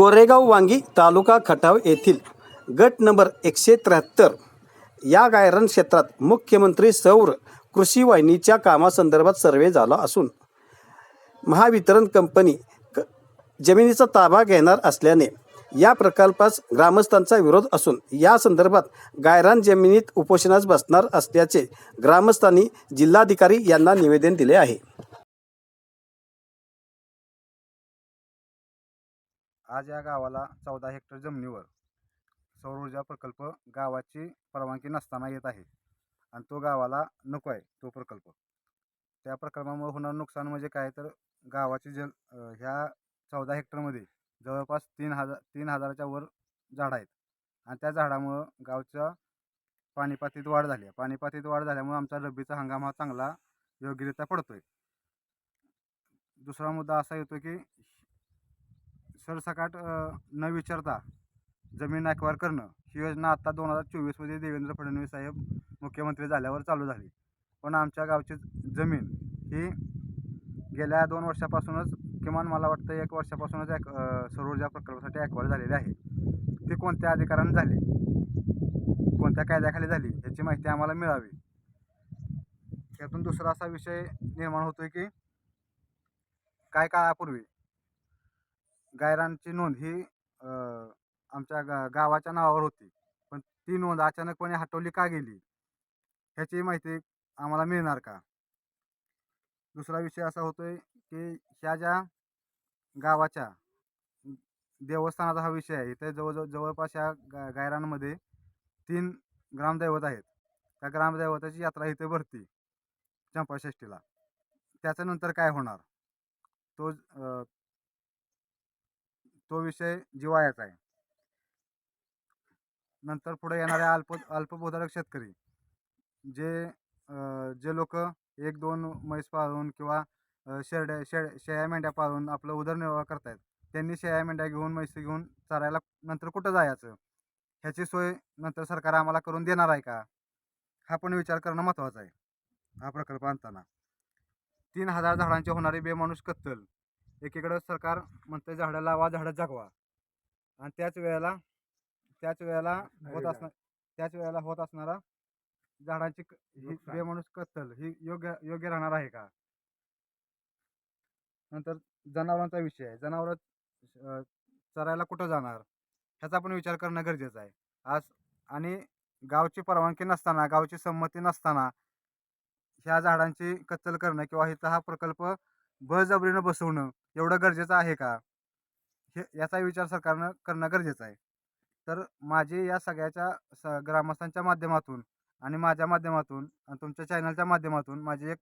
गोरेगाव वांगी तालुका खटाव येथील गट नंबर एकशे त्र्याहत्तर या गायरन क्षेत्रात मुख्यमंत्री सौर कृषी वाहिनीच्या कामासंदर्भात सर्वे झाला असून महावितरण कंपनी क जमिनीचा ताबा घेणार असल्याने या प्रकल्पास ग्रामस्थांचा विरोध असून या संदर्भात गायरान जमिनीत उपोषणास बसणार असल्याचे ग्रामस्थांनी जिल्हाधिकारी यांना निवेदन दिले आहे. आज या गावाला चौदा हेक्टर जमिनीवर सौर ऊर्जा प्रकल्प गावाची परवानगी नसताना येत आहे. आणि तो गावाला नको आहे तो प्रकल्प. त्या प्रकल्पामुळे होणारं नुकसान म्हणजे काय? तर गावाची जल ह्या चौदा हेक्टरमध्ये जवळपास तीन हजार तीन हजाराच्या वर झाडं आहेत. आणि त्या झाडामुळं गावच्या पाणीपातीत वाढ झाली आहे. पाणीपातीत वाढ झाल्यामुळं आमचा रब्बीचा हंगाम हा चांगला योग्यरित्या पडतो आहे दुसरा मुद्दा असा येतो की सरसकाट न विचारता जमीन ॲक्वायर करणं ही योजना आत्ता दोन हजार चोवीसमध्ये देवेंद्र फडणवीस साहेब मुख्यमंत्री झाल्यावर चालू झाली. पण आमच्या गावची जमीन ही गेल्या दोन वर्षापासूनच किमान मला वाटतं एक वर्षापासूनच ॲक सौर ऊर्जा प्रकल्पासाठी ॲक्वायर झालेली आहे. ती कोणत्या अधिकाराने झाली? कोणत्या कायद्याखाली झाली? याची माहिती आम्हाला मिळावी. यातून दुसरा असा विषय निर्माण होतो की काय काळापूर्वी गायरांची नोंद ही आमच्या गा गावाच्या नावावर होती. पण ती नोंद अचानकपणे हटवली का गेली? ह्याची माहिती आम्हाला मिळणार का? दुसरा विषय असा होतोय की ह्या ज्या गावाच्या देवस्थानाचा हा विषय आहे इथे जवळजवळ जवळपास ह्या गा गायरांमध्ये तीन ग्रामदैवत आहेत. त्या ग्रामदैवताची यात्रा इथे भरती चंपाषष्ठीला. त्याच्यानंतर काय होणार? तो तो विषय जिव्हाळ्याचा आहे. नंतर पुढे येणारे अल्प अल्पभूधारक शेतकरी जे जे लोक एक दोन म्हैस पाळून किंवा शेरड्या शेळ शेळ्या मेंढ्या पाळून आपलं उदरनिर्वाह करतायत त्यांनी शेळ्या मेंढ्या घेऊन म्हैसी घेऊन चरायला नंतर कुठं जायचं? ह्याची सोय नंतर सरकार आम्हाला करून देणार आहे का? हा पण विचार करणं महत्त्वाचं आहे. हा प्रकल्प आणताना. तीन हजार झाडांची होणारी बेमानुष कत्तल एकीकडं सरकार म्हणतं झाडं लावा झाडं जगवा. आणि त्याच वेळेला त्याच वेळेला होत असणार त्याच वेळेला होत असणारा झाडांची क- ही नुकसान. बेमानुष कत्तल ही योग्य योग्य राहणार आहे का? नंतर जनावरांचा विषय आहे. जनावर चरायला कुठं जाणार? ह्याचा पण विचार करणं गरजेचं आहे. आज आणि गावची परवानगी नसताना गावची संमती नसताना ह्या झाडांची कत्तल करणं किंवा इथं हा प्रकल्प बळजबरीनं बसवणं एवढं गरजेचं आहे का? हे याचा विचार सरकारनं करणं गरजेचं आहे. तर माझी या सगळ्याच्या स ग्रामस्थांच्या माध्यमातून आणि माझ्या माध्यमातून आणि तुमच्या चॅनलच्या माध्यमातून माझी एक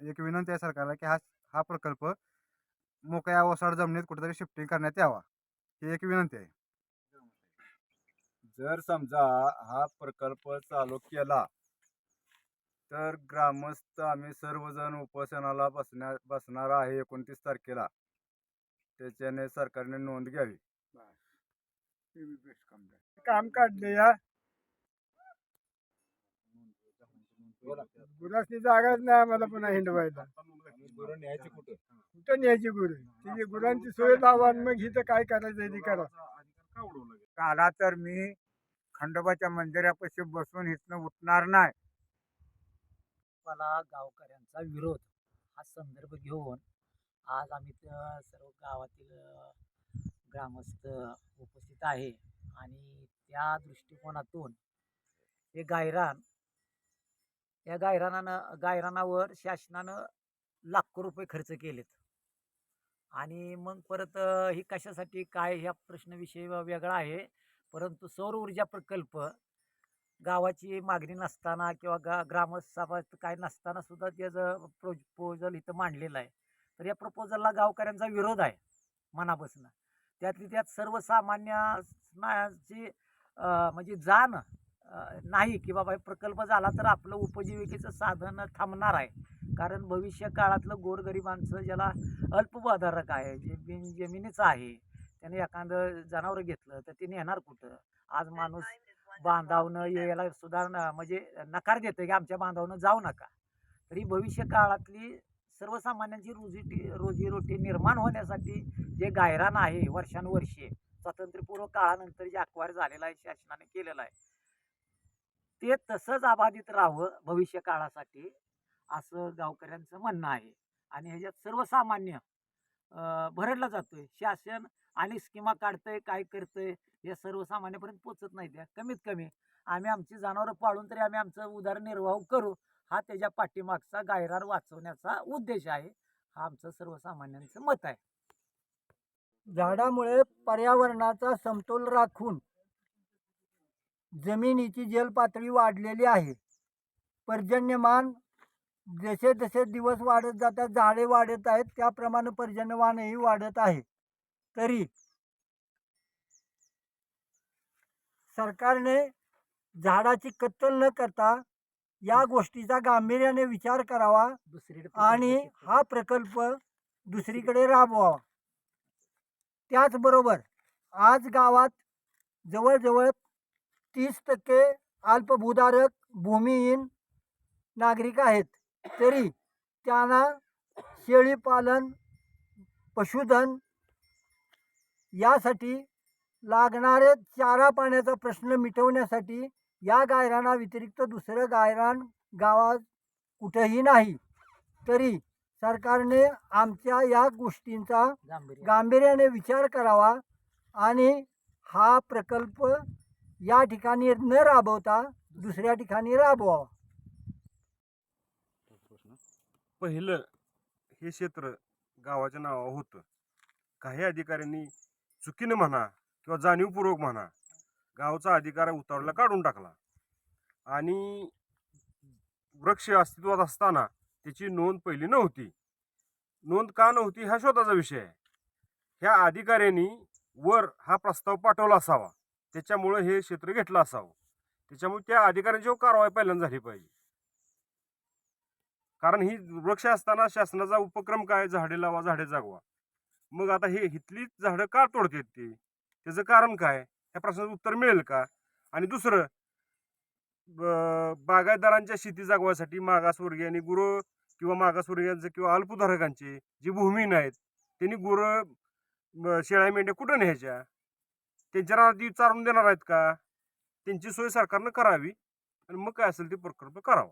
एक विनंती आहे सरकारला की हा हा प्रकल्प मोकळ्या ओसाड जमिनीत कुठेतरी शिफ्टिंग करण्यात यावा. ही एक विनंती आहे. जर समजा हा प्रकल्प चालू केला तर ग्रामस्थ आम्ही सर्वजण उपोषणाला बसण्या बसणार आहे एकोणतीस तारखेला. त्याच्याने सरकारने नोंद घ्यावी. काम काढले या. गुरासनी जागाच नाही आम्हाला पुन्हा हिंडवायला. कुठं? न्यायची गुरु? तिची गुरांची सोय लावा मग हिथं काय करायचं ते करा. आला तर मी खंडोबाच्या मंदिरापाशी बसून इथनं उठणार नाही. मला गावकऱ्यांचा विरोध. हा संदर्भ घेऊन आज आम्ही सर्व गावातील ग्रामस्थ उपस्थित आहे. आणि त्या दृष्टिकोनातून हे गायरान या गायरानानं गायरानावर शासनानं लाखो रुपये खर्च केलेत. आणि मग परत ही कशासाठी काय ह्या प्रश्नविषयी वेगळा आहे. परंतु सौर ऊर्जा प्रकल्प गावाची मागणी नसताना किंवा गा ग्रामसभेत काय नसताना सुद्धा त्याचं प्रपोजल इथं मांडलेलं आहे. तर या प्रपोजलला गावकऱ्यांचा विरोध आहे मनापासून. त्यातली त्यात सर्वसामान्याची म्हणजे जाण नाही की बाबा हे प्रकल्प झाला तर आपलं उपजीविकेचं साधन थांबणार आहे. कारण भविष्य काळातलं गोरगरिबांचं ज्याला अल्पबाधारक आहे जे बिन जमिनीचं आहे त्याने एखादं जनावर घेतलं तर ते नेणार कुठं? आज माणूस बांधावनं यायला सुद्धा न- म्हणजे नकार देतोय की आमच्या बांधावनं जाऊ नका. तरी भविष्य काळातली सर्वसामान्यांची रोजी रोजीरोटी निर्माण होण्यासाठी जे गायरान आहे वर्षानुवर्षे स्वातंत्र्यपूर्व काळानंतर जे अकवार झालेलं आहे शासनाने केलेलं आहे ते तसंच अबाधित राहावं भविष्य काळासाठी असं गावकऱ्यांचं म्हणणं आहे. आणि ह्याच्यात सर्वसामान्य भरडला जातोय. शासन आणि स्कीमा काढतंय काय करतंय हे सर्वसामान्यपर्यंत पोचत नाही त्या. कमीत कमी आम्ही आमची जनावरं पाळून तरी आम्ही आमचं उदरनिर्वाह करू. हा त्याच्या पाठीमागचा गायरार वाचवण्याचा उद्देश आहे. हा आमचं सर्वसामान्यांचं मत आहे. झाडामुळे पर्यावरणाचा समतोल राखून जमिनीची जलपातळी वाढलेली आहे. पर्जन्यमान जसे जसे दिवस वाढत जातात झाडे वाढत आहेत त्याप्रमाणे पर्जन्यमानही वाढत आहे. तरी सरकारने झाडाची कत्तल न करता या गोष्टीचा गांभीर्याने विचार करावा आणि हा प्रकल्प दुसरीकडे राबवावा. त्याचबरोबर आज गावात जवळजवळ तीस टक्के अल्पभूधारक भूमिहीन नागरिक आहेत. तरी त्यांना शेळीपालन पशुधन यासाठी लागणारे चारा पाण्याचा प्रश्न मिटवण्यासाठी या गायराना व्यतिरिक्त दुसरं गायरान गावात कुठंही नाही. तरी सरकारने आमच्या या गोष्टींचा गांभीर्य गांभीर्याने विचार करावा आणि हा प्रकल्प या ठिकाणी न राबवता दुसऱ्या ठिकाणी राबवावा. पहिलं हे क्षेत्र गावाच्या नावावर होतं. काही अधिकाऱ्यांनी चुकीनं म्हणा किंवा जाणीवपूर्वक म्हणा गावचा अधिकार उतारला काढून टाकला. आणि वृक्ष अस्तित्वात असताना त्याची नोंद पहिली नव्हती. नोंद का नव्हती हा शोधाचा विषय आहे. ह्या अधिकाऱ्यांनी वर हा प्रस्ताव पाठवला असावा. त्याच्यामुळं हे क्षेत्र घेतलं असावं. त्याच्यामुळे त्या अधिकाऱ्यांच्यावर कारवाई पहिल्यांदा झाली पाहिजे. कारण ही वृक्ष असताना शासनाचा उपक्रम काय? झाडे लावा झाडे जागवा. मग आता हे इथली झाडं का तोडतात ते? त्याचं कारण काय? ह्या प्रश्नाचं उत्तर मिळेल का? आणि दुसरं ब- बागायतदारांच्या शेती जागवासाठी मागासवर्गीय आणि गुरु किंवा मागासवर्गीयांचे किंवा अल्पधारकांचे जी भूमीन आहेत त्यांनी गुरं शेळ्या मेंढ्या कुठं न्यायच्या? त्यांच्या आधी चारून देणार आहेत का? त्यांची सोय सरकारनं करावी. आणि मग काय असेल ते प्रकल्प करावा.